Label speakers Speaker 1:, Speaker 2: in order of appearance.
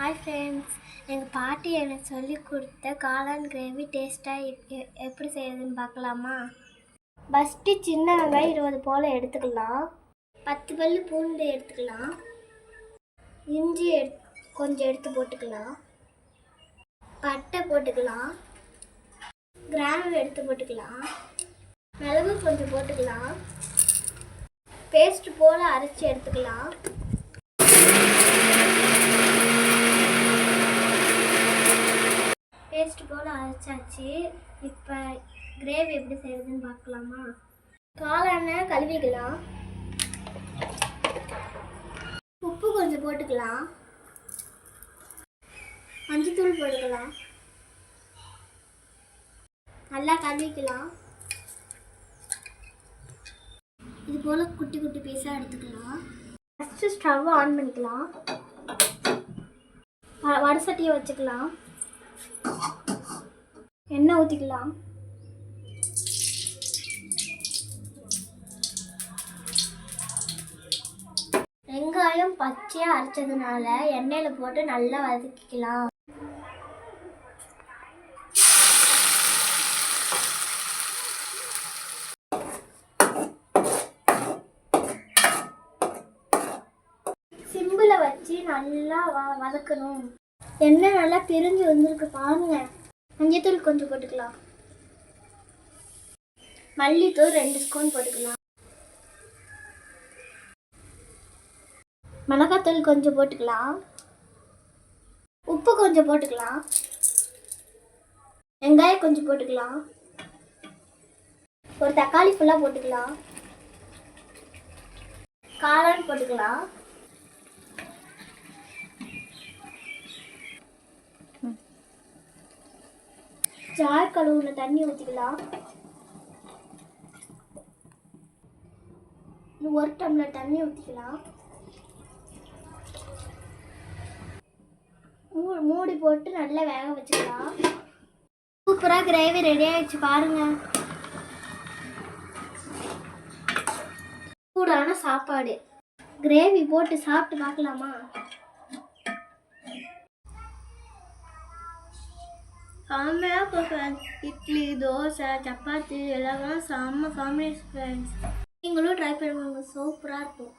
Speaker 1: Hi friends எங்கள் பாட்டி எனக்கு சொல்லி கொடுத்த காளான் கிரேவி டேஸ்ட்டாக எப்படி செய்யறதுன்னு பார்க்கலாமா? ஃபஸ்ட்டு சின்ன வெங்காயம் இருபது போல் எடுத்துக்கலாம். பத்து பல்லு பூண்டு எடுத்துக்கலாம். இஞ்சி எடு கொஞ்சம் எடுத்து போட்டுக்கலாம். பட்டை போட்டுக்கலாம். கிராம்பு எடுத்து போட்டுக்கலாம். மிளகு கொஞ்சம் போட்டுக்கலாம். பேஸ்ட் போல் அரைச்சி எடுத்துக்கலாம். பேஸ்ட் போல் அரைச்சாச்சு. இப்போ கிரேவி எப்படி செய்யறதுன்னு பார்க்கலாமா? காளான கழுவிக்கலாம். உப்பு கொஞ்சம் போட்டுக்கலாம். மஞ்சத்தூள் போட்டுக்கலாம். நல்லா கழுவிக்கலாம். இது போல் குட்டி குட்டி பீஸாக எடுத்துக்கலாம். ஃபஸ்ட்டு ஸ்டவ் ஆன் பண்ணிக்கலாம். வ- வடை சட்டியை வச்சுக்கலாம். எண்ணெய் ஊற்றிக்கலாம் வெங்காயம் பச்சையாக அரைச்சதுனால எண்ணெயில் போட்டு நல்லா வதக்கிக்கலாம். சிம்பிளை வச்சு நல்லா வ வதக்கணும். எண்ணெய் நல்லா பிரிஞ்சு வந்திருக்கு பாருங்க. மஞ்சத்தூள் கொஞ்சம் போட்டுக்கலாம். மல்லித்தூள் ரெண்டு ஸ்பூன் போட்டுக்கலாம். மிளகாத்தூள் கொஞ்சம் போட்டுக்கலாம். உப்பு கொஞ்சம் போட்டுக்கலாம். வெங்காயம் கொஞ்சம் போட்டுக்கலாம். ஒரு தக்காளி ஃபுல்லாக போட்டுக்கலாம். காளான் போட்டுக்கலாம். ஜார் கழுவுல தண்ணி ஊற்றிக்கலாம் ஒரு டம்ளர் தண்ணி ஊற்றிக்கலாம் மூ மூடி போட்டு நல்லா வேக வச்சுக்கலாம். சூப்பராக கிரேவி ரெடி ஆயிடுச்சு பாருங்க. சூடான சாப்பாடு. கிரேவி போட்டு சாப்பிட்டு பார்க்கலாமா? காமெடியாக இருக்கும் ஃப்ரெண்ட்ஸ் இட்லி தோசை சப்பாத்தி எல்லாமே செம்ம காம்பினேஷன் ஃப்ரெண்ட்ஸ் நீங்களும் ட்ரை பண்ணுவாங்க சூப்பராக இருக்கும்.